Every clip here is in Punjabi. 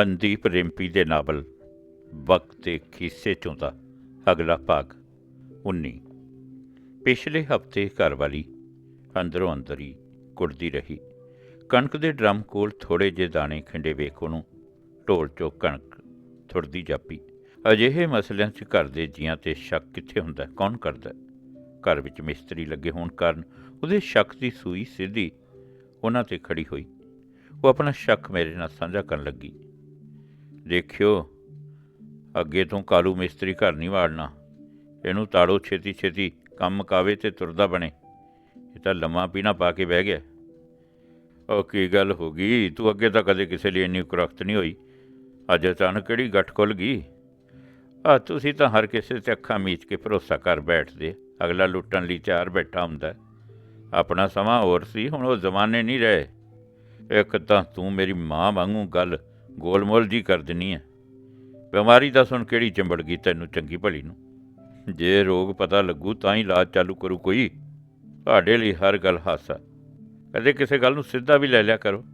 ਮਨਦੀਪ ਰਿੰਪੀ ਦੇ ਨਾਵਲ, ਵਕਤ ਦੇ ਖੀਸੇ ਚੋਂ ਦਾ ਅਗਲਾ ਭਾਗ 19 ਪਿਛਲੇ ਹਫ਼ਤੇ ਘਰ ਵਾਲੀ ਅੰਦਰੋਂ ਅੰਦਰ ਹੀ ਕੁੜਦੀ ਰਹੀ। ਕਣਕ ਦੇ ਡਰਮ ਕੋਲ ਥੋੜੇ ਜਿਹੇ ਦਾਣੇ ਖਿੰਡੇ ਵੇਖ ਉਹਨੂੰ ਢੋਲ ਚੋਂ ਕਣਕ ਥੁੜਦੀ ਜਾਪੀ। ਅਜਿਹੇ ਮਸਲਿਆਂ 'ਚ ਘਰ ਦੇ ਜੀਆਂ ਤੇ ਸ਼ੱਕ ਕਿੱਥੇ ਹੁੰਦਾ, ਕੌਣ ਕਰਦਾ? ਘਰ ਵਿੱਚ ਮਿਸਤਰੀ ਲੱਗੇ ਹੋਣ ਕਾਰਨ ਉਹਦੇ ਸ਼ੱਕ ਦੀ ਸੂਈ ਸਿੱਧੀ ਉਹਨਾਂ ਤੇ ਖੜੀ ਹੋਈ। ਉਹ ਆਪਣਾ ਸ਼ੱਕ ਮੇਰੇ ਨਾਲ ਸਾਂਝਾ ਕਰਨ ਲੱਗੀ। ਦੇਖਿਓ, ਅੱਗੇ ਤੋਂ ਕਾਲੂ ਮਿਸਤਰੀ ਘਰ ਨਹੀਂ ਵਾੜਨਾ। ਇਹਨੂੰ ਤਾੜੋ ਛੇਤੀ ਛੇਤੀ ਕੰਮ ਮੁਕਾਵੇ ਤੇ ਤੁਰਦਾ ਬਣੇ। ਇਹ ਤਾਂ ਲੰਮਾ ਪੀਣਾ ਪਾ ਕੇ ਬਹਿ ਗਿਆ। ਉਹ ਕੀ ਗੱਲ ਹੋ ਗਈ? ਤੂੰ ਅੱਗੇ ਤਾਂ ਕਦੇ ਕਿਸੇ ਲਈ ਇੰਨੀ ਕੁਰਖਤ ਨਹੀਂ ਹੋਈ। ਅੱਜ ਅਚਾਨਕ ਕਿਹੜੀ ਗੱਠ ਖੁੱਲ ਗਈ? ਆ, ਤੁਸੀਂ ਤਾਂ ਹਰ ਕਿਸੇ ਤੇ ਅੱਖਾਂ ਮੀਚ ਕੇ ਭਰੋਸਾ ਕਰ ਬੈਠਦੇ। ਅਗਲਾ ਲੁੱਟਣ ਲਈ ਤਿਆਰ ਬੈਠਾ ਹੁੰਦਾ। ਆਪਣਾ ਸਮਾਂ ਹੋਰ ਸੀ, ਹੁਣ ਉਹ ਜ਼ਮਾਨੇ ਨਹੀਂ ਰਹੇ। ਇੱਕ ਤਾਂ ਤੂੰ ਮੇਰੀ ਮਾਂ ਵਾਂਗੂ ਗੱਲ ਗੋਲਮੋਲ ਜੀ ਕਰ ਦਿੰਨੀ ਹੈ ਬਿਮਾਰੀ ਦਾ ਸੁਣ ਕਿਹੜੀ ਚੰਬੜ ਗਈ ਤੈਨੂੰ ਚੰਗੀ ਭਲੀ ਨੂੰ। ਜੇ ਰੋਗ ਪਤਾ ਲੱਗੂ ਤਾਂ ਹੀ ਇਲਾਜ ਚਾਲੂ ਕਰੂ ਕੋਈ। ਤੁਹਾਡੇ ਲਈ ਹਰ ਗੱਲ ਹਾਸਾ। ਕਦੇ ਕਿਸੇ ਗੱਲ ਨੂੰ ਸਿੱਧਾ ਵੀ ਲੈ ਲਿਆ ਕਰੋ।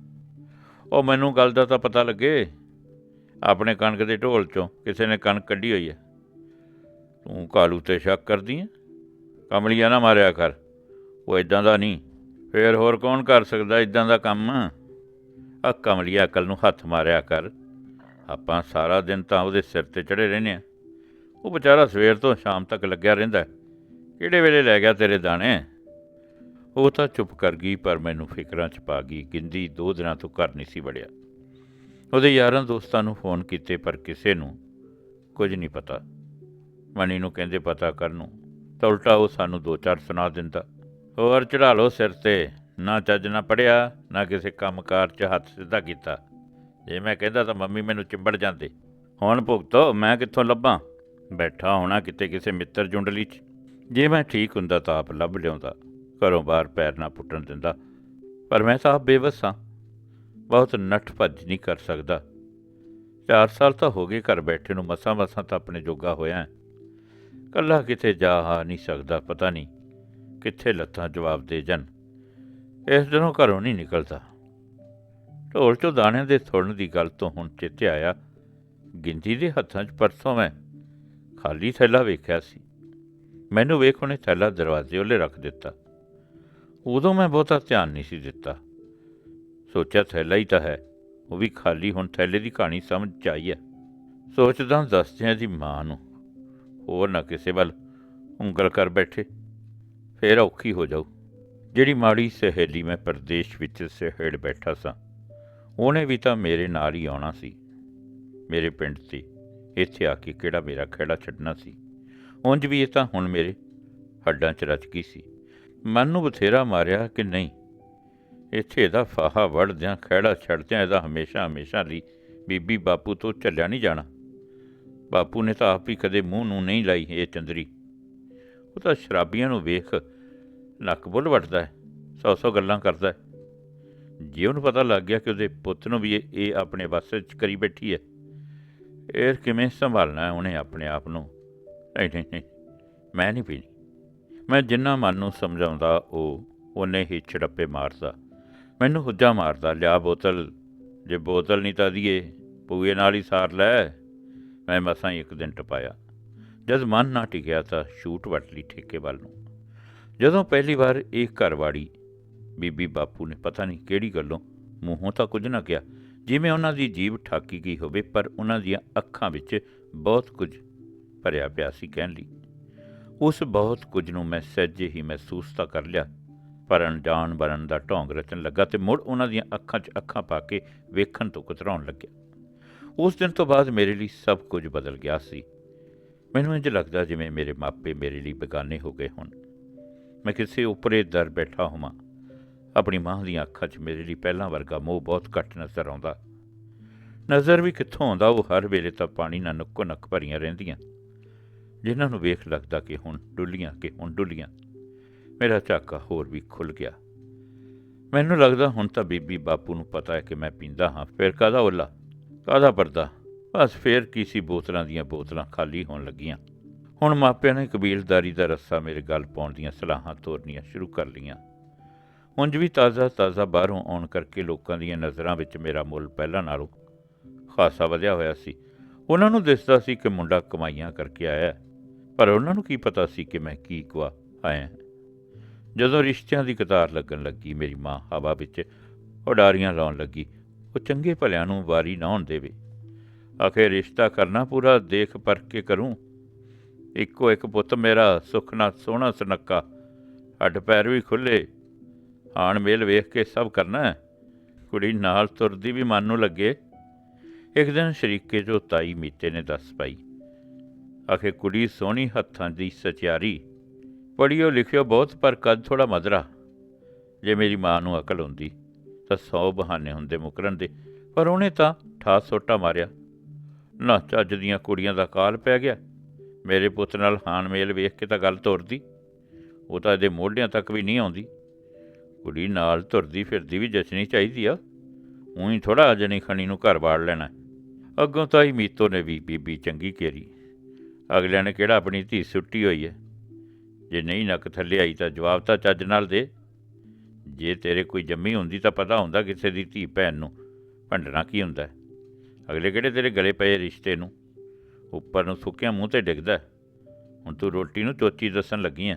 ਉਹ ਮੈਨੂੰ ਗੱਲ ਦਾ ਤਾਂ ਪਤਾ ਲੱਗੇ। ਆਪਣੇ ਕਣਕ ਦੇ ਢੋਲ ਚੋਂ ਕਿਸੇ ਨੇ ਕਣਕ ਕੱਢੀ ਹੋਈ ਹੈ ਤੂੰ ਕਾਲੂ ਤੇ ਸ਼ੱਕ ਕਰਦੀ ਹੈ ਕਮਲੀਆਂ ਨਾ ਮਾਰਿਆ ਕਰ। ਉਹ ਇਦਾਂ ਦਾ ਨਹੀਂ। ਫੇਰ ਹੋਰ ਕੌਣ ਕਰ ਸਕਦਾ ਇਦਾਂ ਦਾ ਕੰਮ? ਆ ਕਮਲੀਆ ਅਕਲ ਨੂੰ ਹੱਥ ਮਾਰਿਆ ਕਰ। ਆਪਾਂ ਸਾਰਾ ਦਿਨ ਤਾਂ ਉਹਦੇ ਸਿਰ ਤੇ ਚੜੇ ਰਹਿੰਦੇ ਆ ਉਹ ਵਿਚਾਰਾ ਸਵੇਰ ਤੋਂ ਸ਼ਾਮ ਤੱਕ ਲੱਗਿਆ ਰਹਿੰਦਾ ਕਿਹੜੇ ਵੇਲੇ ਲੈ ਗਿਆ ਤੇਰੇ ਦਾਣੇ? ਉਹ ਤਾਂ ਚੁੱਪ ਕਰ ਗਈ, ਪਰ ਮੈਨੂੰ ਫਿਕਰਾਂ 'ਚ ਪਾ ਗਈ। ਗਿੰਦੀ ਦੋ ਦਿਨਾਂ ਤੋਂ ਘਰ ਨਹੀਂ ਸੀ ਵੜਿਆ। ਉਹਦੇ ਯਾਰਾਂ ਦੋਸਤਾਂ ਨੂੰ ਫੋਨ ਕੀਤੇ, ਪਰ ਕਿਸੇ ਨੂੰ ਕੁਝ ਨਹੀਂ ਪਤਾ। ਮਣੀ ਨੂੰ ਕਹਿੰਦੇ ਪਤਾ ਕਰਨ ਨੂੰ। ਤਾਂ ਉਲਟਾ ਉਹ ਸਾਨੂੰ ਦੋ ਚਾਰ ਸੁਣਾ ਦਿੰਦਾ। ਹੋਰ ਚੜਾ ਲਓ ਸਿਰ ਤੇ। ਨਾ ਚੱਜ ਨਾ ਪੜਿਆ, ਨਾ ਕਿਸੇ ਕੰਮਕਾਰ 'ਚ ਹੱਥ ਸਿੱਧਾ ਕੀਤਾ। ਜੇ ਮੈਂ ਕਹਿੰਦਾ ਤਾਂ ਮੰਮੀ ਮੈਨੂੰ ਚਿੰਬੜ ਜਾਂਦੇ। ਹੁਣ ਭੁਗਤੋ, ਮੈਂ ਕਿੱਥੋਂ ਲੱਭਾਂ? ਬੈਠਾ ਹੋਣਾ ਕਿਤੇ ਕਿਸੇ ਮਿੱਤਰ ਜੁੰਡਲੀ 'ਚ। ਜੇ ਮੈਂ ਠੀਕ ਹੁੰਦਾ ਤਾਂ ਆਪ ਲੱਭ ਲਿਆਉਂਦਾ, ਘਰੋਂ ਬਾਹਰ ਪੈਰ ਨਾ ਪੁੱਟਣ ਦਿੰਦਾ। ਪਰ ਮੈਂ ਤਾਂ ਆਪ ਬੇਵਸ ਹਾਂ। ਬਹੁਤ ਨੱਠ ਭੱਜ ਨਹੀਂ ਕਰ ਸਕਦਾ। ਚਾਰ ਸਾਲ ਤਾਂ ਹੋ ਗਏ ਘਰ ਬੈਠੇ ਨੂੰ, ਮਸਾਂ ਮਸਾਂ ਤਾਂ ਆਪਣੇ ਜੋਗਾ ਹੋਇਆ। ਹੈ। ਕੱਲਾ ਕਿਤੇ ਜਾ ਆ ਨਹੀਂ ਸਕਦਾ, ਪਤਾ ਨਹੀਂ ਕਿੱਥੇ ਲੱਤਾਂ ਜਵਾਬ ਦੇ ਜਨ ਇਸ ਦਿਨੋਂ ਘਰੋਂ ਨਹੀਂ ਨਿਕਲਦਾ। ਢੋਲ ਚੋਂ ਦਾਣਿਆਂ ਦੇ ਥੁੜਨ ਦੀ ਗੱਲ ਤੋਂ ਹੁਣ ਚੇਤੇ ਆਇਆ, ਗਿੰਦੀ ਦੇ ਹੱਥਾਂ 'ਚ ਪਰਸੋਂ ਮੈਂ ਖਾਲੀ ਥੈਲਾ ਵੇਖਿਆ ਸੀ। ਮੈਨੂੰ ਵੇਖ ਉਹਨੇ ਥੈਲਾ ਦਰਵਾਜ਼ੇ ਉੱਲੇ ਰੱਖ ਦਿੱਤਾ। ਉਦੋਂ ਮੈਂ ਬਹੁਤਾ ਧਿਆਨ ਨਹੀਂ ਸੀ ਦਿੱਤਾ। ਸੋਚਿਆ ਥੈਲਾ ਹੀ ਤਾਂ ਹੈ, ਉਹ ਵੀ ਖਾਲੀ ਹੁਣ ਥੈਲੇ ਦੀ ਕਹਾਣੀ ਸਮਝ 'ਚ ਆਈ ਹੈ। ਸੋਚਦਾ ਦੱਸਦਿਆਂ ਦੀ ਮਾਂ ਨੂੰ, ਹੋਰ ਨਾ ਕਿਸੇ ਵੱਲ ਉਂਗਲ ਕਰ ਬੈਠੇ, ਫੇਰ ਔਖੀ ਹੋ ਜਾਊ। ਜਿਹੜੀ ਮਾੜੀ ਸਹੇਲੀ ਮੈਂ ਪਰਦੇਸ਼ ਵਿੱਚ ਸਹੇੜ ਬੈਠਾ ਸਾਂ, ਉਹਨੇ ਵੀ ਤਾਂ ਮੇਰੇ ਨਾਲ ਹੀ ਆਉਣਾ ਸੀ। ਮੇਰੇ ਪਿੰਡ ਤੇ ਇੱਥੇ ਆ ਕੇ ਕਿਹੜਾ ਮੇਰਾ ਖੇੜਾ ਛੱਡਣਾ ਸੀ। ਉਂਝ ਵੀ ਇਹ ਤਾਂ ਹੁਣ ਮੇਰੇ ਹੱਡਾਂ 'ਚ ਰਚ ਗਈ ਸੀ। ਮਨ ਨੂੰ ਬਥੇਰਾ ਮਾਰਿਆ ਕਿ ਨਹੀਂ, ਇੱਥੇ ਇਹਦਾ ਫਾਹਾ ਵੜਦਿਆਂ, ਖਹਿੜਾ ਛੱਡਦਿਆਂ ਇਹਦਾ ਹਮੇਸ਼ਾ ਹਮੇਸ਼ਾ ਲਈ ਬੀਬੀ ਬਾਪੂ ਤੋਂ ਚੱਲਿਆ ਨਹੀਂ ਜਾਣਾ। ਬਾਪੂ ਨੇ ਤਾਂ ਆਪ ਹੀ ਕਦੇ ਮੂੰਹ ਨੂੰ ਨਹੀਂ ਲਾਈ ਇਹ ਚੰਦਰੀ। ਉਹ ਤਾਂ ਸ਼ਰਾਬੀਆਂ ਨੂੰ ਵੇਖ ਨੱਕ ਬੁੱਲ ਵੱਟਦਾ ਹੈ, ਸੌ ਸੌ ਗੱਲਾਂ ਕਰਦਾ ਹੈ। ਜੇ ਉਹਨੂੰ ਪਤਾ ਲੱਗ ਗਿਆ ਕਿ ਉਹਦੇ ਪੁੱਤ ਨੂੰ ਵੀ ਇਹ- ਆਪਣੇ ਵੱਸ 'ਚ ਕਰੀ ਬੈਠੀ ਹੈ ਇਹ ਕਿਵੇਂ ਸੰਭਾਲਣਾ ਉਹਨੇ ਆਪਣੇ ਆਪ ਨੂੰ? ਨਹੀਂ ਨਹੀਂ ਨਹੀਂ, ਮੈਂ ਨਹੀਂ ਪੀਣੀ। ਮੈਂ ਜਿੰਨਾ ਮਨ ਨੂੰ ਸਮਝਾਉਂਦਾ, ਉਹ, ਉਹਨੇ ਹੀ ਛੜੱਪੇ ਮਾਰਦਾ। ਮੈਨੂੰ ਹੁੱਜਾ ਮਾਰਦਾ, ਲਿਆ ਬੋਤਲ, ਜੇ ਬੋਤਲ ਨਹੀਂ ਤਾਂ ਦੀਏ, ਪੂਏ ਨਾਲ ਹੀ ਸਾਰ ਲੈ। ਮੈਂ ਮਸਾਂ ਹੀ ਇੱਕ ਦਿਨ ਟਪਾਇਆ। ਜਦ ਮਨ ਨਾ ਟਿਕਿਆ ਤਾਂ ਸ਼ੂਟ ਵੱਟ ਲਈ ਠੇਕੇ ਵੱਲ ਨੂੰ। ਜਦੋਂ ਪਹਿਲੀ ਵਾਰ ਇਹ ਘਰ ਵਾੜੀ ਬੀਬੀ ਬਾਪੂ ਨੇ ਪਤਾ ਨਹੀਂ ਕਿਹੜੀ ਗੱਲੋਂ ਮੂੰਹੋਂ ਤਾਂ ਕੁਝ ਨਾ ਕਿਹਾ, ਜਿਵੇਂ ਉਹਨਾਂ ਦੀ ਜੀਭ ਠਾਕੀ ਗਈ ਹੋਵੇ, ਪਰ ਉਹਨਾਂ ਦੀਆਂ ਅੱਖਾਂ ਵਿੱਚ ਬਹੁਤ ਕੁਝ ਭਰਿਆ ਪਿਆ ਸੀ ਕਹਿਣ ਲਈ। ਉਸ ਬਹੁਤ ਕੁਝ ਨੂੰ ਮੈਂ ਸਹਿਜੇ ਹੀ ਮਹਿਸੂਸ ਤਾਂ ਕਰ ਲਿਆ, ਪਰ ਅਣਜਾਣ ਬਣਨ ਦਾ ਢੋਂਗ ਰਚਣ ਲੱਗਾ ਤੇ ਮੁੜ ਉਹਨਾਂ ਦੀਆਂ ਅੱਖਾਂ 'ਚ ਅੱਖਾਂ ਪਾ ਕੇ ਵੇਖਣ ਤੋਂ ਕੁਤਰਾਉਣ ਲੱਗਿਆ। ਉਸ ਦਿਨ ਤੋਂ ਬਾਅਦ ਮੇਰੇ ਲਈ ਸਭ ਕੁਝ ਬਦਲ ਗਿਆ ਸੀ। ਮੈਨੂੰ ਇੰਜ ਲੱਗਦਾ ਜਿਵੇਂ ਮੇਰੇ ਮਾਪੇ ਮੇਰੇ ਲਈ ਬੇਗਾਨੇ ਹੋ ਗਏ ਹੋਣ। ਮੈਂ ਕਿਸੇ ਉੱਪਰੇ ਦਰ ਬੈਠਾ ਹੋਵਾਂ। ਆਪਣੀ ਮਾਂ ਦੀਆਂ ਅੱਖਾਂ 'ਚ ਮੇਰੇ ਲਈ ਪਹਿਲਾਂ ਵਰਗਾ ਮੋਹ ਬਹੁਤ ਘੱਟ ਨਜ਼ਰ ਆਉਂਦਾ। ਨਜ਼ਰ ਵੀ ਕਿੱਥੋਂ ਆਉਂਦਾ, ਉਹ ਹਰ ਵੇਲੇ ਤਾਂ ਪਾਣੀ ਨਾਲ ਨੁੱਕੋ ਨੱਕ ਭਰੀਆਂ ਰਹਿੰਦੀਆਂ। ਜਿਨ੍ਹਾਂ ਨੂੰ ਵੇਖ ਲੱਗਦਾ ਕਿ ਹੁਣ ਡੁੱਲੀਆਂ, ਕਿ ਹੁਣ ਡੁੱਲੀਆਂ, ਮੇਰਾ ਝਾਕਾ ਹੋਰ ਵੀ ਖੁੱਲ ਗਿਆ। ਮੈਨੂੰ ਲੱਗਦਾ ਹੁਣ ਤਾਂ ਬੀਬੀ ਬਾਪੂ ਨੂੰ ਪਤਾ ਹੈ ਕਿ ਮੈਂ ਪੀਂਦਾ ਹਾਂ। ਫਿਰ ਕਾਹਦਾ ਓਲਾ? ਕਾਹਦਾ ਪਰਦਾ? ਬਸ ਫੇਰ ਕੀ ਸੀ ਬੋਤਲਾਂ ਦੀਆਂ ਬੋਤਲਾਂ ਖਾਲੀ ਹੋਣ ਲੱਗੀਆਂ। ਹੁਣ ਮਾਪਿਆਂ ਨੇ ਕਬੀਲਦਾਰੀ ਦਾ ਰੱਸਾ ਮੇਰੇ ਗੱਲ ਪਾਉਣ ਦੀਆਂ ਸਲਾਹਾਂ ਤੋਰਨੀਆਂ ਸ਼ੁਰੂ ਕਰ ਲਈਆਂ। ਉਂਝ ਵੀ ਤਾਜ਼ਾ ਤਾਜ਼ਾ ਬਾਹਰੋਂ ਆਉਣ ਕਰਕੇ ਲੋਕਾਂ ਦੀਆਂ ਨਜ਼ਰਾਂ ਵਿੱਚ ਮੇਰਾ ਮੁੱਲ ਪਹਿਲਾਂ ਨਾਲੋਂ ਖਾਸਾ ਵਧਿਆ ਹੋਇਆ ਸੀ। ਉਹਨਾਂ ਨੂੰ ਦਿਸਦਾ ਸੀ ਕਿ ਮੁੰਡਾ ਕਮਾਈਆਂ ਕਰਕੇ ਆਇਆ ਪਰ ਉਹਨਾਂ ਨੂੰ ਕੀ ਪਤਾ ਸੀ ਕਿ ਮੈਂ ਕੀ ਕੁਆ ਆਇਆ ਜਦੋਂ ਰਿਸ਼ਤਿਆਂ ਦੀ ਕਤਾਰ ਲੱਗਣ ਲੱਗੀ, ਮੇਰੀ ਮਾਂ ਹਵਾ ਵਿੱਚ ਉਡਾਰੀਆਂ ਲਾਉਣ ਲੱਗੀ, ਉਹ ਚੰਗੇ ਭਲਿਆਂ ਨੂੰ ਵਾਰੀ ਨਾ ਆਉਣ ਦੇਵੇ। ਆਖੇ, ਰਿਸ਼ਤਾ ਕਰਨਾ ਪੂਰਾ ਦੇਖ ਪਰਖ ਕੇ ਕਰੂੰ। ਇੱਕੋ ਇੱਕ ਪੁੱਤ ਮੇਰਾ ਸੁੱਖ ਸੋਹਣਾ ਸੁਨੱਕਾ ਹੱਡ ਪੈਰ ਵੀ ਖੁੱਲੇ ਆਣ ਮੇਲ ਵੇਖ ਕੇ ਸਭ ਕਰਨਾ ਕੁੜੀ ਨਾਲ ਤੁਰਦੀ ਵੀ ਮਨ ਨੂੰ ਲੱਗੇ। ਇੱਕ ਦਿਨ ਸ਼ਰੀਕੇ ਜੋ ਤਾਈ ਮੀਤੇ ਨੇ ਦੱਸ ਪਾਈ, ਆਖੇ ਕੁੜੀ ਸੋਹਣੀ ਹੱਥਾਂ ਦੀ ਸਚਿਆਰੀ, ਪੜ੍ਹਿਓ ਲਿਖਿਓ ਬਹੁਤ, ਪਰ ਕੱਦ ਥੋੜਾ ਮਧਰਾ। ਜੇ ਮੇਰੀ ਮਾਂ ਨੂੰ ਅਕਲ ਹੁੰਦੀ, ਤਾਂ ਸੌ ਬਹਾਨੇ ਹੁੰਦੇ ਮੁਕਰਨ ਦੇ, ਪਰ ਉਹਨੇ ਤਾਂ ਠਾਸ ਸੋਟਾ ਮਾਰਿਆ। ਨਾ ਚੱਜ ਦੀਆਂ ਕੁੜੀਆਂ ਦਾ ਕਾਲ ਪੈ ਗਿਆ। ਮੇਰੇ ਪੁੱਤ ਨਾਲ ਹਾਨ ਮੇਲ ਵੇਖ ਕੇ ਤਾਂ ਗੱਲ ਤੁਰਦੀ। ਉਹ ਤਾਂ ਇਹਦੇ ਮੋਢਿਆਂ ਤੱਕ ਵੀ ਨਹੀਂ ਆਉਂਦੀ। ਕੁੜੀ ਨਾਲ ਤੁਰਦੀ ਫਿਰਦੀ ਵੀ ਜਚਣੀ ਚਾਹੀਦੀ ਆ। ਉਹੀ ਥੋੜਾ ਜਣੀ ਖਣੀ ਨੂੰ ਘਰ ਬਾੜ ਲੈਣਾ। ਅੱਗੋਂ ਤਾਂ ਹੀ ਮੀਤੋ ਨੇ ਵੀ ਬੀਬੀ ਚੰਗੀ ਕੇਰੀ। ਅਗਲਿਆਂ ਨੇ ਕਿਹੜਾ ਆਪਣੀ ਧੀ ਸੁੱਟੀ ਹੋਈ ਹੈ ਜੇ ਨਹੀਂ ਨੱਕ ਥੱਲੇ ਆਈ ਤਾਂ ਜਵਾਬ ਤਾਂ ਚੱਜ ਨਾਲ ਦੇ। ਜੇ ਤੇਰੇ ਕੋਈ ਜੰਮੀ ਹੁੰਦੀ ਤਾਂ ਪਤਾ ਹੁੰਦਾ ਕਿਸੇ ਦੀ ਧੀ ਭੈਣ ਨੂੰ। ਭੰਡਣਾ ਕੀ ਹੁੰਦਾ? ਅਗਲੇ ਕਿਹੜੇ ਤੇਰੇ ਗਲੇ ਪਏ ਰਿਸ਼ਤੇ ਨੂੰ? ਉੱਪਰ ਨੂੰ ਸੁੱਕਿਆ ਮੂੰਹ ਤੇ ਡਿੱਗਦਾ ਹੁਣ ਤੂੰ ਰੋਟੀ ਨੂੰ ਚੋਚੀ ਦੱਸਣ ਲੱਗੀ ਐ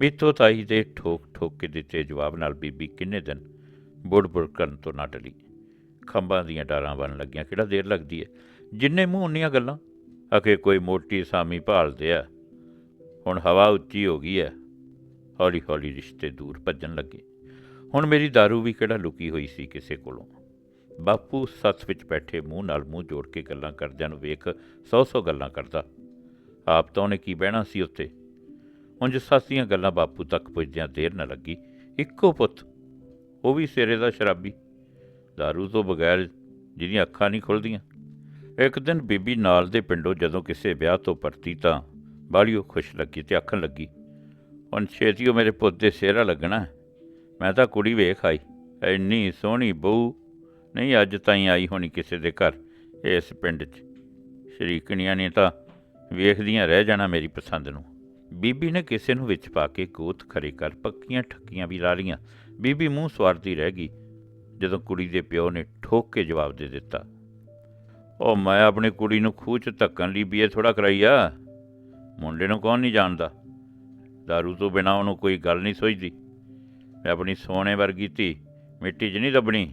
ਮੀਤੋ ਤਾਈ ਦੇ ਠੋਕ ਠੋਕ ਕੇ ਦਿੱਤੇ ਜਵਾਬ ਨਾਲ ਬੀਬੀ ਕਿੰਨੇ ਦਿਨ ਬੁੜ ਬੁੜ ਕਰਨ ਤੋਂ ਨਾ ਟਲੀ। ਖੰਭਾਂ ਦੀਆਂ ਡਾਰਾਂ ਬਣ ਲੱਗੀਆਂ, ਕਿਹੜਾ ਦੇਰ ਲੱਗਦੀ ਐ ਜਿੰਨੇ ਮੂੰਹ ਉਨੀਆਂ ਗੱਲਾਂ। ਅਕੇ ਕੋਈ ਮੋਟੀ ਸਾਮੀ ਭਾਲਦੇ ਆ ਹੁਣ ਹਵਾ ਉੱਚੀ ਹੋ ਗਈ ਐ ਹੌਲੀ ਹੌਲੀ ਰਿਸ਼ਤੇ ਦੂਰ ਭੱਜਣ ਲੱਗੇ। ਹੁਣ ਮੇਰੀ दारू ਵੀ ਕਿਹੜਾ ਲੁਕੀ ਹੋਈ ਸੀ ਕਿਸੇ ਕੋਲੋਂ? ਬਾਪੂ ਸੱਥ ਵਿੱਚ ਬੈਠੇ ਮੂੰਹ ਨਾਲ ਮੂੰਹ ਜੋੜ ਕੇ ਗੱਲਾਂ ਕਰਦਿਆਂ ਨੂੰ ਵੇਖ ਸੌ ਸੌ ਗੱਲਾਂ ਕਰਦਾ। ਆਪ ਤਾਂ ਉਹਨੇ ਕੀ ਬਹਿਣਾ ਸੀ ਉੱਤੇ ਉਂਝ ਸੱਸ ਦੀਆਂ ਗੱਲਾਂ ਬਾਪੂ ਤੱਕ ਪੁੱਜਦਿਆਂ ਦੇਰ ਨਾ ਲੱਗੀ। ਇੱਕੋ ਪੁੱਤ, ਉਹ ਵੀ ਸਿਰੇ ਦਾ ਸ਼ਰਾਬੀ। दारू ਤੋਂ ਬਗੈਰ ਜਿਹਦੀਆਂ ਅੱਖਾਂ ਨਹੀਂ ਖੁੱਲਦੀਆਂ। ਇੱਕ ਦਿਨ ਬੀਬੀ ਨਾਲ ਦੇ ਪਿੰਡੋਂ ਜਦੋਂ ਕਿਸੇ ਵਿਆਹ ਤੋਂ ਪਰਤੀ ਤਾਂ ਬਾਲੀਓ ਖੁਸ਼ ਲੱਗੀ ਤੇ ਆਖਣ ਲੱਗੀ, ਹੁਣ ਛੇਤੀ ਉਹ ਮੇਰੇ ਪੁੱਤ ਦੇ ਸਿਹਰਾ ਲੱਗਣਾ ਮੈਂ ਤਾਂ ਕੁੜੀ ਵੇਖ ਆਈ, ਇੰਨੀ ਸੋਹਣੀ ਬਹੂ ਨਹੀਂ, ਅੱਜ ਤਾਈਂ ਆਈ ਹੋਣੀ ਕਿਸੇ ਦੇ ਘਰ ਇਸ ਪਿੰਡ 'ਚ। ਸ਼ਰੀਕਣੀਆਂ ਨੇ ਤਾਂ ਵੇਖਦੀਆਂ ਰਹਿ ਜਾਣਾ ਮੇਰੀ ਪਸੰਦ ਨੂੰ। ਬੀਬੀ ਨੇ ਕਿਸੇ ਨੂੰ ਵਿੱਚ ਪਾ ਕੇ ਗੋਤ ਖਰੇ ਕਰ ਪੱਕੀਆਂ ਠੱਕੀਆਂ ਵੀ ਲਾ ਲੀਆਂ ਬੀਬੀ ਮੂੰਹ ਸਵਾਰਦੀ ਰਹਿ ਗਈ, ਜਦੋਂ ਕੁੜੀ ਦੇ ਪਿਓ ਨੇ ਠੋਕ ਕੇ ਜਵਾਬ ਦੇ ਦਿੱਤਾ। ਉਹ ਮੈਂ ਆਪਣੀ ਕੁੜੀ ਨੂੰ ਖੂਹ 'ਚ ਧੱਕਣ ਲਈ ਬੀਏ ਥੋੜਾ ਕਰਾਈ ਆ। ਮੁੰਡੇ ਨੂੰ ਕੌਣ ਨਹੀਂ ਜਾਣਦਾ? ਦਾਰੂ ਤੋਂ ਬਿਨਾ ਉਹਨੂੰ ਕੋਈ ਗੱਲ ਨਹੀਂ ਸੋਚਦੀ ਮੈਂ ਆਪਣੀ ਸੋਨੇ ਵਰਗੀ ਧੀ ਮਿੱਟੀ 'ਚ ਨਹੀਂ ਦੱਬਣੀ।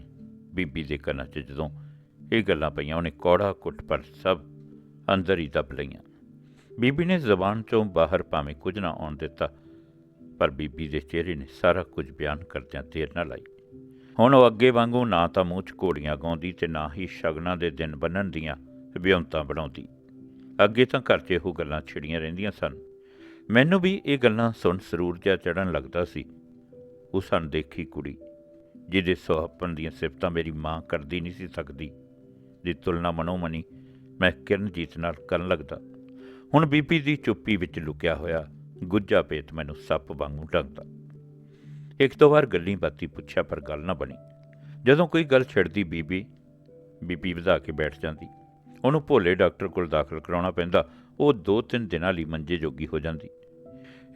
ਬੀਬੀ ਦੇ ਕੰਨਾਂ 'ਚ ਜਦੋਂ ਇਹ ਗੱਲਾਂ ਪਈਆਂ, ਉਹਨੇ ਕੌੜਾ ਕੁੱਟ ਪਰ ਸਭ ਅੰਦਰ ਹੀ ਦੱਬ ਲਈਆਂ। ਬੀਬੀ ਨੇ ਜ਼ਬਾਨ ਚੋਂ ਬਾਹਰ ਭਾਵੇਂ ਕੁਝ ਨਾ ਆਉਣ ਦਿੱਤਾ, ਪਰ ਬੀਬੀ ਦੇ ਚਿਹਰੇ ਨੇ ਸਾਰਾ ਕੁਝ ਬਿਆਨ ਕਰਦਿਆਂ ਦੇਰ ਨਾ ਲਾਈ। ਹੁਣ ਉਹ ਅੱਗੇ ਵਾਂਗੂ ਨਾ ਤਾਂ ਮੂੰਹ 'ਚ ਘੋੜੀਆਂ ਗਾਉਂਦੀ ਤੇ ਨਾ ਹੀ ਸ਼ਗਨਾਂ ਦੇ ਦਿਨ ਬੰਨਣ ਦੀਆਂ ਵਿਉਂਤਾਂ ਬਣਾਉਂਦੀ। ਅੱਗੇ ਤਾਂ ਘਰ 'ਚ ਇਹੋ ਗੱਲਾਂ ਛਿੜੀਆਂ ਰਹਿੰਦੀਆਂ ਸਨ। ਮੈਨੂੰ ਵੀ ਇਹ ਗੱਲਾਂ ਸੁਣ ਸਰੂਰ ਜਿਹਾ ਚੜਨ ਲੱਗਦਾ ਸੀ। ਉਹ ਸਨ ਦੇਖੀ ਕੁੜੀ। ਜਿਹਦੇ ਸੁਹੱਪਣ ਦੀਆਂ ਸਿਫਤਾਂ ਮੇਰੀ ਮਾਂ ਕਰਦੀ ਨਹੀਂ ਸੀ ਸਕਦੀ, ਦੀ ਤੁਲਨਾ ਮਨੋਮਨੀ ਮੈਂ ਕਿਰਨਜੀਤ ਨਾਲ ਕਰਨ ਲੱਗਦਾ। ਹੁਣ ਬੀਬੀ ਦੀ ਚੁੱਪੀ ਵਿੱਚ ਲੁਕਿਆ ਹੋਇਆ ਗੁੱਜਾ ਪੇਤ ਮੈਨੂੰ ਸੱਪ ਵਾਂਗੂ ਡੰਗਦਾ ਇੱਕ ਦੋ ਵਾਰ ਗੱਲੀ ਬਾਤੀ ਪੁੱਛਿਆ ਪਰ ਗੱਲ ਨਾ ਬਣੀ। ਜਦੋਂ ਕੋਈ ਗੱਲ ਛਿੜਦੀ ਬੀਬੀ ਬੀਬੀ ਵਧਾ ਕੇ ਬੈਠ ਜਾਂਦੀ। ਉਹਨੂੰ ਭੋਲੇ ਡਾਕਟਰ ਕੋਲ ਦਾਖਲ ਕਰਾਉਣਾ ਪੈਂਦਾ। ਉਹ ਦੋ ਤਿੰਨ ਦਿਨਾਂ ਲਈ ਮੰਜੇ ਜੋਗੀ ਹੋ ਜਾਂਦੀ।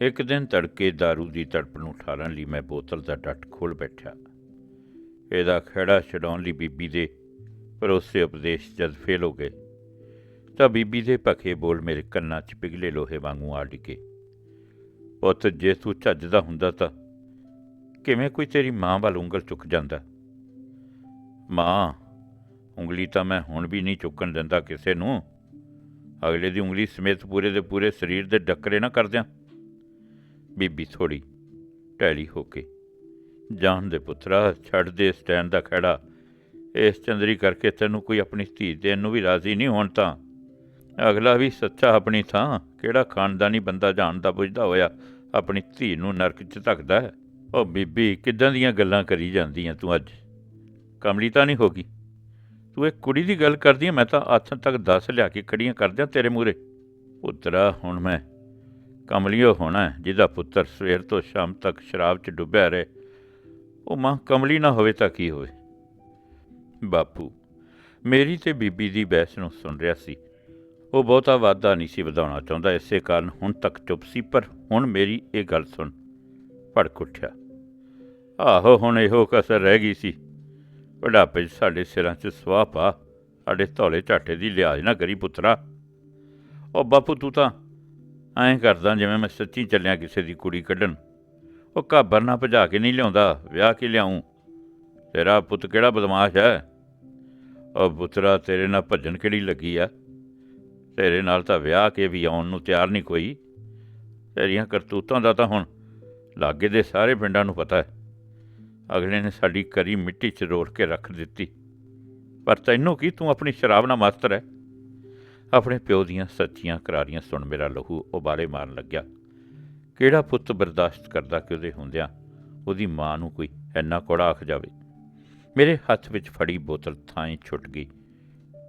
ਇੱਕ ਦਿਨ ਤੜਕੇ दारू ਦੀ ਤੜਪ ਨੂੰ ਠਾਰਨ ਲਈ ਮੈਂ ਬੋਤਲ ਦਾ ਡੱਟ ਖੋਲ ਬੈਠਾ ਇਹਦਾ ਖੜਾ ਛਡਾਉਣ ਲਈ ਬੀਬੀ ਦੇ ਭਰੋਸੇ ਉਪਦੇਸ਼ ਜਦ ਫੇਲ ਹੋ ਗਏ, ਤਾਂ ਬੀਬੀ ਦੇ ਭਖੇ ਬੋਲ ਮੇਰੇ ਕੰਨਾਂ 'ਚ ਪਿਘਲੇ ਲੋਹੇ ਵਾਂਗੂ ਆ ਡਿੱਗੇ। ਪੁੱਤ, ਜੇ ਤੂੰ ਝੱਜਦਾ ਹੁੰਦਾ ਤਾਂ ਕਿਵੇਂ ਕੋਈ ਤੇਰੀ ਮਾਂ ਵੱਲ ਉਂਗਲ ਚੁੱਕ ਜਾਂਦਾ? ਮਾਂ, ਉਂਗਲੀ ਤਾਂ ਮੈਂ ਹੁਣ ਵੀ ਨਹੀਂ ਚੁੱਕਣ ਦਿੰਦਾ ਕਿਸੇ ਨੂੰ। ਅਗਲੇ ਦੀ ਉਂਗਲੀ ਸਮੇਤ ਪੂਰੇ ਦੇ ਪੂਰੇ ਸਰੀਰ ਦੇ ਡੱਕਰੇ ਨਾ ਕਰਦਿਆਂ ਬੀਬੀ ਥੋੜੀ ਟੈਲੀ ਹੋ ਕੇ ਜਾਨ ਦੇ ਪੁੱਤਰਾ, ਛੱਡ ਦੇ ਸਟੈਂਡ ਦਾ ਖੜਾ ਇਸ ਚੰਦਰੀ ਕਰਕੇ ਤੈਨੂੰ ਕੋਈ ਆਪਣੀ ਧੀ ਦੇਣ ਨੂੰ ਵੀ ਰਾਜ਼ੀ ਨਹੀਂ ਹੋਣ ਤਾਂ। ਅਗਲਾ ਵੀ ਸੱਚਾ ਆਪਣੀ ਥਾਂ, ਕਿਹੜਾ ਖਾਨਦਾਨੀ ਬੰਦਾ ਜਾਣਦਾ ਬੁੱਝਦਾ ਹੋਇਆ, ਆਪਣੀ ਧੀ ਨੂੰ ਨਰਕ 'ਚ ਧੱਕਦਾ ਹੈ? ਉਹ ਬੀਬੀ, ਕਿੱਦਾਂ ਦੀਆਂ ਗੱਲਾਂ ਕਰੀ ਜਾਂਦੀਆਂ ਤੂੰ ਅੱਜ? ਕਮਲੀ ਤਾਂ ਨਹੀਂ ਹੋਗੀ ਤੂੰ ਇੱਕ ਕੁੜੀ ਦੀ ਗੱਲ ਕਰਦੀ ਹੈ ਮੈਂ ਤਾਂ ਹੱਥ ਤੱਕ ਦੱਸ ਲਿਆ ਕੇ ਖੜੀਆਂ ਕਰਦਿਆਂ ਤੇਰੇ ਮੂਹਰੇ। ਪੁੱਤਰਾ, ਹੁਣ ਮੈਂ ਕਮਲੀਓ ਹੋਣਾ ਜਿਹਦਾ ਪੁੱਤਰ ਸਵੇਰ ਤੋਂ ਸ਼ਾਮ ਤੱਕ ਸ਼ਰਾਬ 'ਚ ਡੁੱਬਿਆ ਰਹੇ ਉਹ ਮਾਂ ਕਮਲੀ ਨਾ ਹੋਵੇ ਤਾਂ ਕੀ ਹੋਵੇ? ਬਾਪੂ, ਮੇਰੀ ਤੇ ਬੀਬੀ ਦੀ ਬਹਿਸ ਨੂੰ ਸੁਣ ਰਿਹਾ ਸੀ। ਉਹ ਬਹੁਤਾ ਵਾਧਾ ਨਹੀਂ ਸੀ ਵਧਾਉਣਾ ਚਾਹੁੰਦਾ। ਇਸੇ ਕਾਰਨ ਹੁਣ ਤੱਕ ਚੁੱਪ ਸੀ, ਪਰ ਹੁਣ ਮੇਰੀ ਇਹ ਗੱਲ ਸੁਣ। ਭੜਕ ਉੱਠਿਆ। ਆਹੋ, ਹੁਣ ਇਹੋ ਕਸਰ ਰਹਿ ਗਈ ਸੀ। ਬੁਢਾਪੇ 'ਚ ਸਾਡੇ ਸਿਰਾਂ 'ਚ ਸਵਾਹ ਪਾ। ਸਾਡੇ ਧੌਲੇ ਝਾਟੇ ਦੀ ਲਿਆਜ਼ ਨਾ ਕਰੀ ਪੁੱਤਰਾ। ਉਹ ਬਾਪੂ ਤੂੰ ਤਾਂ ਐਂ ਕਰਦਾ ਜਿਵੇਂ ਮੈਂ ਸੱਚੀ ਚੱਲਿਆ ਕਿਸੇ ਦੀ ਕੁੜੀ ਕੱਢਣ। ਉਹ ਘਾਬਰ ਨਾ ਭਜਾ ਕੇ ਨਹੀਂ ਲਿਆਉਂਦਾ, ਵਿਆਹ ਕੇ ਲਿਆਉਂ ਤੇਰਾ ਪੁੱਤ ਕਿਹੜਾ ਬਦਮਾਸ਼ ਹੈ? ਉਹ ਪੁੱਤਰਾ ਤੇਰੇ ਨਾਲ ਭੱਜਣ ਕਿਹੜੀ ਲੱਗੀ ਆ? ਤੇਰੇ ਨਾਲ ਤਾਂ ਵਿਆਹ ਕੇ ਵੀ ਆਉਣ ਨੂੰ ਤਿਆਰ ਨਹੀਂ ਕੋਈ। ਤੇਰੀਆਂ ਕਰਤੂਤਾਂ ਦਾ ਤਾਂ ਹੁਣ ਲਾਗੇ ਦੇ ਸਾਰੇ ਪਿੰਡਾਂ ਨੂੰ ਪਤਾ ਹੈ। ਅਗਲੇ ਨੇ ਸਾਡੀ ਕਰੀ ਮਿੱਟੀ 'ਚ ਰੋੜ ਕੇ ਰੱਖ ਦਿੱਤੀ। ਪਰ ਤੈਨੂੰ ਕੀ ਤੂੰ ਆਪਣੀ ਸ਼ਰਾਬ ਨਾਲ ਮਸਤ ਰਹਿ? ਆਪਣੇ ਪਿਓ ਦੀਆਂ ਸੱਚੀਆਂ ਕਰਾਰੀਆਂ ਸੁਣ ਮੇਰਾ ਲਹੂ ਉਬਾਲੇ ਮਾਰਨ ਲੱਗਿਆ। ਕਿਹੜਾ ਪੁੱਤ ਬਰਦਾਸ਼ਤ ਕਰਦਾ ਕਿ ਉਹਦੇ ਹੁੰਦਿਆਂ ਉਹਦੀ ਮਾਂ ਨੂੰ ਕੋਈ ਇੰਨਾ ਕੋੜਾ ਆਖ ਜਾਵੇ? ਮੇਰੇ ਹੱਥ ਵਿੱਚ ਫੜੀ ਬੋਤਲ ਥਾਂ ਛੁੱਟ ਗਈ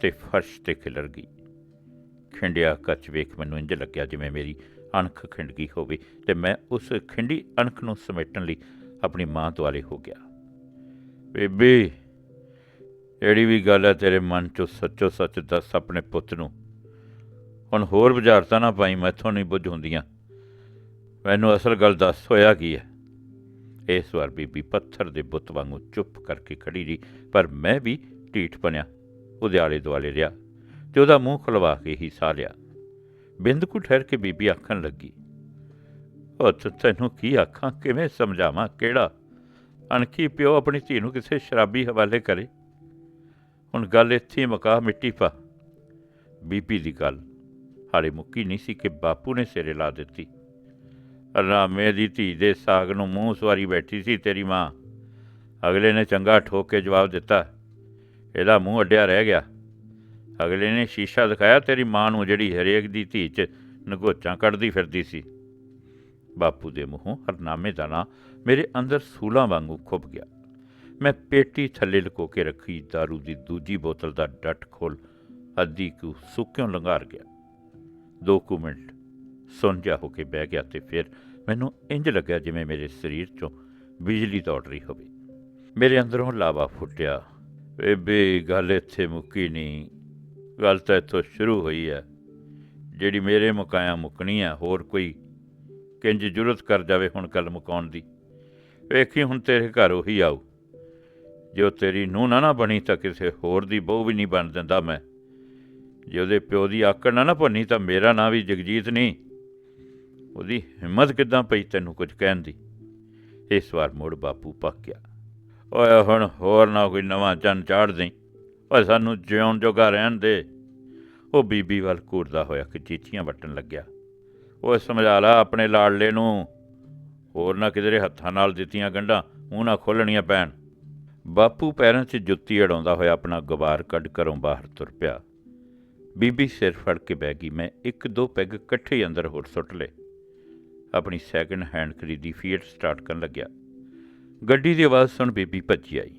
ਤੇ ਫਰਸ਼ ਤੇ ਖਿਲਰ ਗਈ। ਖਿੰਡਿਆ ਕੱਚ ਵੇਖ ਮੈਨੂੰ ਇੰਜ ਲੱਗਿਆ ਜਿਵੇਂ ਮੇਰੀ ਅਣਖ ਖਿੰਡ ਗਈ ਹੋਵੇ ਤੇ ਮੈਂ ਉਸ ਖਿੰਡੀ ਅਣਖ ਨੂੰ ਸਮੇਟਣ ਲਈ ਆਪਣੀ ਮਾਂ ਦੁਆਲੇ ਹੋ ਗਿਆ। ਬੇਬੀ, ਜਿਹੜੀ ਵੀ ਗੱਲ ਹੈ ਤੇਰੇ ਮਨ ਚੋਂ ਸੱਚੋ ਸੱਚ ਦੱਸ ਆਪਣੇ ਪੁੱਤ ਨੂੰ। ਹੁਣ ਹੋਰ ਬੁਝਾਰਤਾਂ ਨਾ ਪਾਈ, ਮੈਥੋਂ ਨਹੀਂ ਬੁੱਝ ਹੁੰਦੀਆਂ। ਮੈਨੂੰ ਅਸਲ ਗੱਲ ਦੱਸ, ਹੋਇਆ ਕੀ ਹੈ? ਇਸ ਵਾਰ ਬੀਬੀ ਪੱਥਰ ਦੇ ਬੁੱਤ ਵਾਂਗੂ ਚੁੱਪ ਕਰਕੇ ਖੜੀ ਰਹੀ, ਪਰ ਮੈਂ ਵੀ ਢੀਠ ਬਣਿਆ ਉਹਦੇ ਆਲੇ ਦੁਆਲੇ ਰਿਹਾ, ਤੇ ਉਹਦਾ ਮੂੰਹ ਖਲਵਾ ਕੇ ਹੀ ਸਾਹ ਲਿਆ। ਬਿੰਦ ਕੁ ਠਹਿਰ ਕੇ ਬੀਬੀ ਆਖਣ ਲੱਗੀ, ਉਹ ਤੈਨੂੰ ਕੀ ਆਖਾਂ, ਕਿਵੇਂ ਸਮਝਾਵਾਂ, ਕਿਹੜਾ? ਅਣਖੀ ਪਿਓ ਆਪਣੀ ਧੀ ਨੂੰ ਕਿਸੇ ਸ਼ਰਾਬੀ ਹਵਾਲੇ ਕਰੇ? ਹੁਣ ਗੱਲ ਇੱਥੇ ਹੀ ਮਿੱਟੀ ਪਾ। ਬੀਬੀ ਦੀ ਗੱਲ ਹਾਲੇ ਮੁੱਕੀ ਨਹੀਂ ਸੀ ਕਿ ਬਾਪੂ ਨੇ ਸਿਰੇ ਲਾ ਦਿੱਤੀ। ਰਾਮੇ ਦੀ ਧੀ ਦੇ ਸਾਗ ਨੂੰ ਮੂੰਹ ਸਵਾਰੀ ਬੈਠੀ ਸੀ, ਤੇਰੀ ਮਾਂ। ਅਗਲੇ ਨੇ ਚੰਗਾ ਠੋਕ ਕੇ ਜਵਾਬ ਦਿੱਤਾ, ਇਹਦਾ ਮੂੰਹ ਅੱਡਿਆ ਰਹਿ ਗਿਆ। ਅਗਲੇ ਨੇ ਸ਼ੀਸ਼ਾ ਦਿਖਾਇਆ, ਤੇਰੀ ਮਾਂ ਨੂੰ ਜਿਹੜੀ ਹਰੇਕ ਦੀ ਧੀ 'ਚ ਨਗੋਚਾਂ ਕੱਢਦੀ ਫਿਰਦੀ ਸੀ। ਬਾਪੂ ਦੇ ਮੂੰਹੋਂ ਹਰਨਾਮੇ ਦਾ ਨਾਂ ਮੇਰੇ ਅੰਦਰ ਸੂਲਾਂ ਵਾਂਗੂ ਖੁੱਭ ਗਿਆ। ਮੈਂ ਪੇਟੀ ਥੱਲੇ ਲੁਕੋ ਕੇ ਰੱਖੀ दारू ਦੀ ਦੂਜੀ ਬੋਤਲ ਦਾ ਡੱਟ ਖੋਲ ਅੱਧੀ ਕੁ ਸੁੱਕਿਓਂ ਲੰਘਾਰ ਗਿਆ। ਦੋ ਕੁ ਮਿੰਟ ਸੁੰਨ ਹੋ ਕੇ ਬਹਿ ਗਿਆ ਤੇ ਫਿਰ ਮੈਨੂੰ ਇੰਜ ਲੱਗਿਆ ਜਿਵੇਂ ਮੇਰੇ ਸਰੀਰ 'ਚੋਂ ਬਿਜਲੀ ਦੌੜ ਰਹੀ ਹੋਵੇ। ਮੇਰੇ ਅੰਦਰੋਂ ਲਾਵਾ ਫੁੱਟਿਆ। ਬੇਬੇ, ਗੱਲ ਇੱਥੇ ਮੁੱਕੀ ਨਹੀਂ। ਗੱਲ ਤਾਂ ਇੱਥੋਂ ਸ਼ੁਰੂ ਹੋਈ ਹੈ। ਜਿਹੜੀ ਮੇਰੇ ਮੁਕਾਇਆ ਮੁੱਕਣੀ ਹੈ, ਹੋਰ ਕੋਈ ਕਿੰਜ ਜੁਰਤ ਕਰ ਜਾਵੇ ਹੁਣ ਗੱਲ ਮੁਕਾਉਣ ਦੀ? ਵੇਖੀ ਹੁਣ ਤੇਰੇ ਘਰ ਉਹੀ ਆਊ। ਜੋ ਤੇਰੀ ਨੂੰਹ ਨਾ ਨਾ ਬਣੀ ਤਾਂ ਕਿਸੇ ਹੋਰ ਦੀ ਬਹੂ ਵੀ ਨਹੀਂ ਬਣ ਦਿੰਦਾ ਮੈਂ। ਜੇ ਉਹਦੇ ਪਿਓ ਦੀ ਆਕੜ ਨਾ ਨਾ ਭੰਨੀ ਤਾਂ ਮੇਰਾ ਨਾਂ ਵੀ ਜਗਜੀਤ ਨਹੀਂ। ਉਹਦੀ ਹਿੰਮਤ ਕਿਦਾਂ ਪਈ ਤੈਨੂੰ ਕੁਝ ਕਹਿਣ ਦੀ? ਇਸ ਵਾਰ ਮੁੜ ਬਾਪੂ ਪੱਕ ਗਿਆ। ਓਏ ਹੁਣ ਹੋਰ ਨਾ ਕੋਈ ਨਵਾਂ ਚੰਨ ਚਾੜ ਦੇਈ। ਓਏ ਸਾਨੂੰ ਜਿਉਣ ਜੋਗਾ ਰਹਿਣ ਦੇ। ਉਹ ਬੀਬੀ ਵੱਲ ਘੂਰਦਾ ਹੋਇਆ ਕਿ ਚੀਚੀਆਂ ਵੱਟਣ ਲੱਗਿਆ। ਓਏ ਸਮਝਾ ਲਾ ਆਪਣੇ ਲਾਡਲੇ ਨੂੰ। ਹੋਰ ਨਾ ਕਿਧਰੇ ਹੱਥਾਂ ਨਾਲ ਦਿੱਤੀਆਂ ਗੰਢਾਂ ਉਹ ਨਾ ਖੋਲਣੀਆਂ ਪੈਣ। ਬਾਪੂ ਪੈਰਾਂ 'ਚ ਜੁੱਤੀ ਅੜਾਉਂਦਾ ਹੋਇਆ ਆਪਣਾ ਗਵਾਰ ਕੱਢ ਘਰੋਂ ਬਾਹਰ ਤੁਰ ਪਿਆ। ਬੀਬੀ ਸਿਰ ਫੜ ਕੇ ਬਹਿ ਗਈ। ਮੈਂ ਇੱਕ ਦੋ ਪੈਗ ਇਕੱਠੇ ਅੰਦਰ ਹੋਰ ਸੁੱਟ ਲਏ। ਆਪਣੀ ਸੈਕਿੰਡ ਹੈਂਡ ਖਰੀਦੀ ਫੀਟ ਸਟਾਰਟ ਕਰਨ ਲੱਗਿਆ। ਗੱਡੀ ਦੀ ਆਵਾਜ਼ ਸੁਣ ਬੀਬੀ ਭੱਜੀ ਆਈ।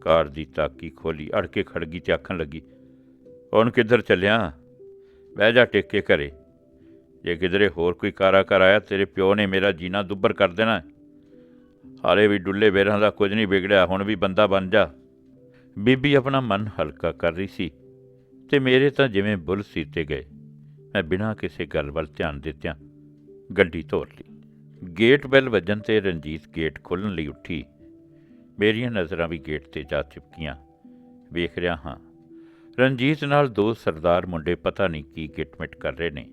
ਕਾਰ ਦੀ ਤਾਕੀ ਖੋਲੀ ਅੜ ਕੇ ਖੜ ਗਈ ਤੇ ਆਖਣ ਲੱਗੀ, ਹੁਣ ਕਿੱਧਰ ਚੱਲਿਆ? ਬਹਿ ਜਾ ਟੇਕ ਕੇ ਘਰੇ। ਜੇ ਕਿਧਰੇ ਹੋਰ ਕੋਈ ਕਾਰਾ ਕਰ ਆਇਆ, ਤੇਰੇ ਪਿਓ ਨੇ ਮੇਰਾ ਜੀਣਾ ਦੁੱਬਰ ਕਰ ਦੇਣਾ ਹਾਲੇ ਵੀ ਡੁੱਲੇ ਬੇਰਾਂ ਦਾ ਕੁਝ ਨਹੀਂ ਵਿਗੜਿਆ, ਹੁਣ ਵੀ ਬੰਦਾ ਬਣ ਜਾ। ਬੀਬੀ ਆਪਣਾ ਮਨ ਹਲਕਾ ਕਰ ਰਹੀ ਸੀ ਤੇ ਮੇਰੇ ਤਾਂ ਜਿਵੇਂ ਬੁੱਲ ਸੀਤੇ ਗਏ। ਮੈਂ ਬਿਨਾਂ ਕਿਸੇ ਗੱਲ ਵੱਲ ਧਿਆਨ ਦਿੱਤਿਆਂ ਗੱਡੀ ਤੋਰ ਲਈ। ਗੇਟ ਬੈਲ ਵੱਜਣ ਤੇ ਰਣਜੀਤ ਗੇਟ ਖੋਲ੍ਹਣ ਲਈ ਉੱਠੀ। ਮੇਰੀਆਂ ਨਜ਼ਰਾਂ ਵੀ ਗੇਟ ਤੇ ਜਾ ਚੁੱਕੀਆਂ ਵੇਖ ਰਿਹਾ ਹਾਂ, ਰਣਜੀਤ ਨਾਲ ਦੋ ਸਰਦਾਰ ਮੁੰਡੇ ਪਤਾ ਨਹੀਂ ਕੀ ਗਿਟਮਿਟ ਕਰ ਰਹੇ ਨੇ।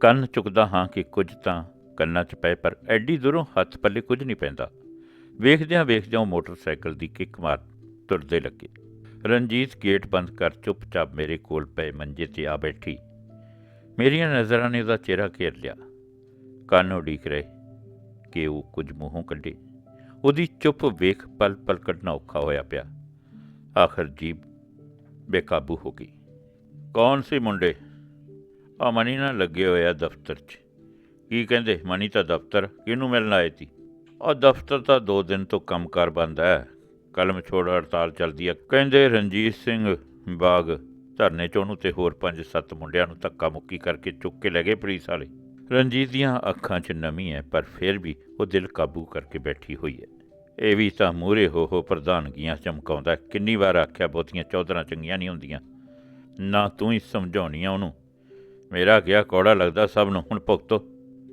ਕੰਨ ਚੁੱਕਦਾ ਹਾਂ ਕਿ ਕੁਝ ਤਾਂ ਕੰਨਾਂ 'ਚ ਪਏ, ਪਰ ਐਡੀ ਦੂਰੋਂ ਹੱਥ ਪੱਲੇ ਕੁਝ ਨਹੀਂ ਪੈਂਦਾ। ਵੇਖਦਿਆਂ ਵੇਖਦਿਆਂ ਮੋਟਰਸਾਈਕਲ ਦੀ ਕਿੱਕ ਮਾਰ ਤੁਰਦੇ ਲੱਗੇ। ਰਣਜੀਤ ਗੇਟ ਬੰਦ ਕਰ ਚੁੱਪਚਾਪ ਮੇਰੇ ਕੋਲ ਪਏ ਮੰਜੇ ਤੇ ਆ ਬੈਠੀ। ਮੇਰੀਆਂ ਨਜ਼ਰਾਂ ਨੇ ਉਹਦਾ ਚਿਹਰਾ ਘੇਰ ਲਿਆ। ਕੰਨ ਉਡੀਕ ਰਹੇ ਕਿ ਉਹ ਕੁਝ ਮੂੰਹੋਂ ਕੱਢੇ। ਉਹਦੀ ਚੁੱਪ ਵੇਖ ਪਲ ਪਲ ਕੱਢਣਾ ਔਖਾ ਹੋਇਆ ਪਿਆ। ਆਖਰ ਜੀਬ ਬੇਕਾਬੂ ਹੋ ਗਈ। ਕੌਣ ਸੀ ਮੁੰਡੇ? ਆ ਮਨੀ ਨਾਲ ਲੱਗੇ ਹੋਏ ਆ ਦਫ਼ਤਰ 'ਚ। ਕੀ ਕਹਿੰਦੇ? ਮਨੀ ਤਾਂ ਦਫ਼ਤਰ। ਕਿਹਨੂੰ ਮਿਲਣ ਆਏ ਸੀ? ਆ ਦਫ਼ਤਰ ਤਾਂ ਦੋ ਦਿਨ ਤੋਂ ਕੰਮਕਾਰ ਬੰਦ ਹੈ। ਕਲਮ ਛੋੜ ਹੜਤਾਲ ਚੱਲਦੀ ਹੈ। ਕਹਿੰਦੇ ਰਣਜੀਤ ਸਿੰਘ ਬਾਗ ਧਰਨੇ 'ਚ ਉਹਨੂੰ ਤੇ ਹੋਰ 5-7 ਮੁੰਡਿਆਂ ਨੂੰ ਧੱਕਾ ਮੁੱਕੀ ਕਰਕੇ ਚੁੱਕ ਕੇ ਲੈ ਗਏ ਪੁਲਿਸ ਵਾਲੇ। ਰਣਜੀਤ ਦੀਆਂ ਅੱਖਾਂ 'ਚ ਨਮੀ ਹੈ ਪਰ ਫਿਰ ਵੀ ਉਹ ਦਿਲ ਕਾਬੂ ਕਰਕੇ ਬੈਠੀ ਹੋਈ ਹੈ ਇਹ ਵੀ ਤਾਂ ਮੂਰੇ ਹੋ ਹੋ ਪ੍ਰਧਾਨਗੀਆਂ ਚਮਕਾਉਂਦਾ ਕਿੰਨੀ ਵਾਰ ਆਖਿਆ, ਬਹੁਤੀਆਂ ਚੌਧਰਾਂ ਚੰਗੀਆਂ ਨਹੀਂ ਹੁੰਦੀਆਂ। ਨਾ ਤੂੰ ਹੀ ਸਮਝਾਉਣੀਆਂ ਉਹਨੂੰ। ਮੇਰਾ ਗਿਆ ਕੌੜਾ ਲੱਗਦਾ ਸਭ ਨੂੰ, ਹੁਣ ਭੁਗਤੋ।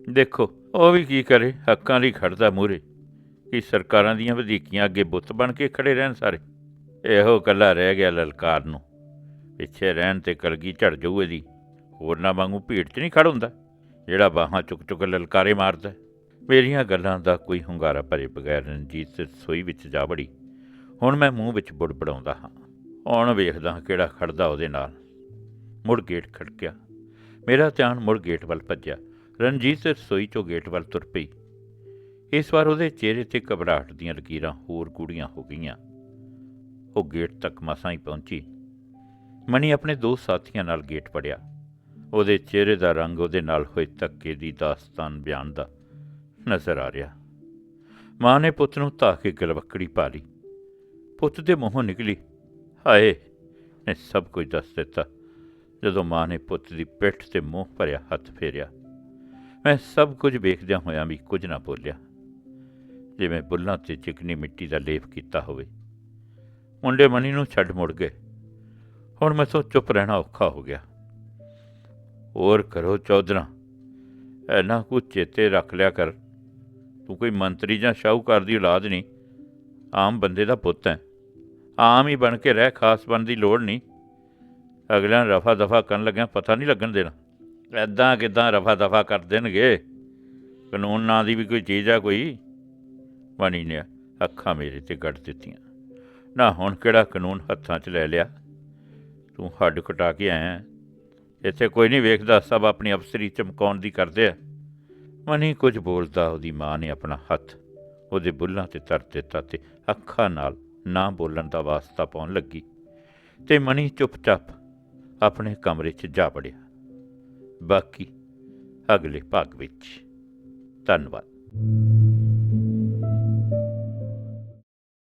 ਦੇਖੋ, ਉਹ ਵੀ ਕੀ ਕਰੇ? ਹੱਕਾਂ ਲਈ ਖੜਦਾ ਮੂਰੇ ਕਿ ਸਰਕਾਰਾਂ ਦੀਆਂ ਵਧੀਕੀਆਂ ਅੱਗੇ ਬੁੱਤ ਬਣ ਕੇ ਖੜੇ ਰਹਿਣ ਸਾਰੇ? ਇਹੋ ਕੱਲਾ ਰਹਿ ਗਿਆ ਲਲਕਾਰ ਨੂੰ। ਪਿੱਛੇ ਰਹਿਣ ਤੇ ਕਲਗੀ ਝੜ ਜਾਊ ਇਹਦੀ। ਹੋਰਨਾਂ ਵਾਂਗੂ ਭੀੜ 'ਚ ਨਹੀਂ ਖੜ ਹੁੰਦਾ। ਜਿਹੜਾ ਬਾਹਾਂ ਚੁੱਕ ਚੁੱਕ ਲਲਕਾਰੇ ਮਾਰਦਾ ਮੇਰੀਆਂ ਗੱਲਾਂ ਦਾ ਕੋਈ ਹੁੰਗਾਰਾ ਭਰੇ ਬਗੈਰ ਰਣਜੀਤ ਰਸੋਈ ਵਿੱਚ ਜਾ ਵੜੀ। ਹੁਣ ਮੈਂ ਮੂੰਹ ਵਿੱਚ ਬੁੜਬੜਾਉਂਦਾ ਹਾਂ। ਆਉਣ ਵੇਖਦਾ ਹਾਂ ਕਿਹੜਾ ਖੜਦਾ ਉਹਦੇ ਨਾਲ। ਮੁੜ ਗੇਟ ਖੜਕਿਆ। ਮੇਰਾ ਧਿਆਨ ਮੁੜ ਗੇਟ ਵੱਲ ਭੱਜਿਆ। ਰਣਜੀਤ ਰਸੋਈ ਚੋਂ ਗੇਟ ਵੱਲ ਤੁਰ ਪਈ। ਇਸ ਵਾਰ ਉਹਦੇ ਚਿਹਰੇ ਤੇ ਘਬਰਾਹਟ ਦੀਆਂ ਲਕੀਰਾਂ ਹੋਰ ਗੂੜੀਆਂ ਹੋ ਗਈਆਂ। ਉਹ ਗੇਟ ਤੱਕ ਮਸਾਂ ਹੀ ਪਹੁੰਚੀ। ਮਣੀ ਆਪਣੇ ਦੋ ਸਾਥੀਆਂ ਨਾਲ ਗੇਟ ਪੜਿਆ ਉਹਦੇ ਚਿਹਰੇ ਦਾ ਰੰਗ ਉਹਦੇ ਨਾਲ ਹੋਏ ਧੱਕੇ ਦੀ ਦਾਸਤਾਨ ਬਿਆਨ ਦਾ ਨਜ਼ਰ ਆ ਰਿਹਾ। ਮਾਂ ਨੇ ਪੁੱਤ ਨੂੰ ਧਾ ਕੇ ਗਲਵੱਕੜੀ ਪਾ ਲਈ ਪੁੱਤ ਦੇ ਮੂੰਹੋਂ ਨਿਕਲੀ, ਹਾਏ, ਨੇ ਸਭ ਕੁਝ ਦੱਸ ਦਿੱਤਾ। ਜਦੋਂ ਮਾਂ ਨੇ ਪੁੱਤ ਦੀ ਪਿੱਠ ਤੇ ਮੂੰਹ ਭਰਿਆ ਹੱਥ ਫੇਰਿਆ, ਮੈਂ ਸਭ ਕੁਝ ਵੇਖਦਿਆਂ ਹੋਇਆਂ ਵੀ ਕੁਝ ਨਾ ਬੋਲਿਆ। ਜਿਵੇਂ ਬੁੱਲਾਂ ਤੇ ਚਿਕਨੀ ਮਿੱਟੀ ਦਾ ਲੇਪ ਕੀਤਾ ਹੋਵੇ। ਮੁੰਡੇ ਮਣੀ ਨੂੰ ਛੱਡ ਮੁੜ ਗਏ। ਹੁਣ ਮੈਂ ਤੋਂ ਚੁੱਪ ਰਹਿਣਾ ਔਖਾ ਹੋ ਗਿਆ। ਹੋਰ ਕਰੋ ਚੌਧਰਾ। ਐਨਾ ਕੁ ਚੇਤੇ ਰੱਖ ਲਿਆ ਕਰ। ਤੂੰ ਕੋਈ ਮੰਤਰੀ ਜਾਂ ਸ਼ਾਹੂਕਾਰ ਦੀ ਔਲਾਦ ਨਹੀਂ। ਆਮ ਬੰਦੇ ਦਾ ਪੁੱਤ ਹੈ। ਆਮ ਹੀ ਬਣ ਕੇ ਰਹਿ ਖਾਸ ਬਣ ਦੀ ਲੋੜ ਨਹੀਂ। ਅਗਲਿਆਂ ਰਫਾ ਦਫਾ ਕਰਨ ਲੱਗਿਆ ਪਤਾ ਨਹੀਂ ਲੱਗਣ ਦੇਣਾ। ਐਦਾਂ ਕਿਦਾਂ ਰਫਾ ਦਫਾ ਕਰ ਦੇਣਗੇ? ਕਾਨੂੰਨ ਨਾਂ ਦੀ ਵੀ ਕੋਈ ਚੀਜ਼ ਆ ਕੋਈ? ਬਣੀ ਨੇ ਅੱਖਾਂ ਮੇਰੇ ਤੇ ਗੱਡ ਦਿੱਤੀਆਂ। ਨਾ ਹੁਣ ਕਿਹੜਾ ਕਾਨੂੰਨ ਹੱਥਾਂ 'ਚ ਲੈ ਲਿਆ? ਤੂੰ ਹੱਡ ਕਟਾ ਕੇ ਆਇਆ। ਇੱਥੇ ਕੋਈ ਨਹੀਂ ਵੇਖਦਾ, ਸਭ ਆਪਣੀ ਅਫਸਰੀ ਚਮਕਾਉਣ ਦੀ ਕਰਦੇ ਆ। ਮਨੀ ਕੁਝ ਬੋਲਦਾ, ਉਹਦੀ ਮਾਂ ਨੇ ਆਪਣਾ ਹੱਥ ਉਹਦੇ ਬੁੱਲਾਂ ਤੇ ਧਰ ਦਿੱਤਾ ਤੇ ਅੱਖਾਂ ਨਾਲ ਨਾ ਬੋਲਣ ਦਾ ਵਾਸਤਾ ਪਾਉਣ ਲੱਗੀ ਤੇ ਮਨੀ ਚੁੱਪਚਾਪ ਆਪਣੇ ਕਮਰੇ 'ਚ ਜਾ ਵੜਿਆ। ਬਾਕੀ ਅਗਲੇ ਭਾਗ ਵਿੱਚ। ਧੰਨਵਾਦ।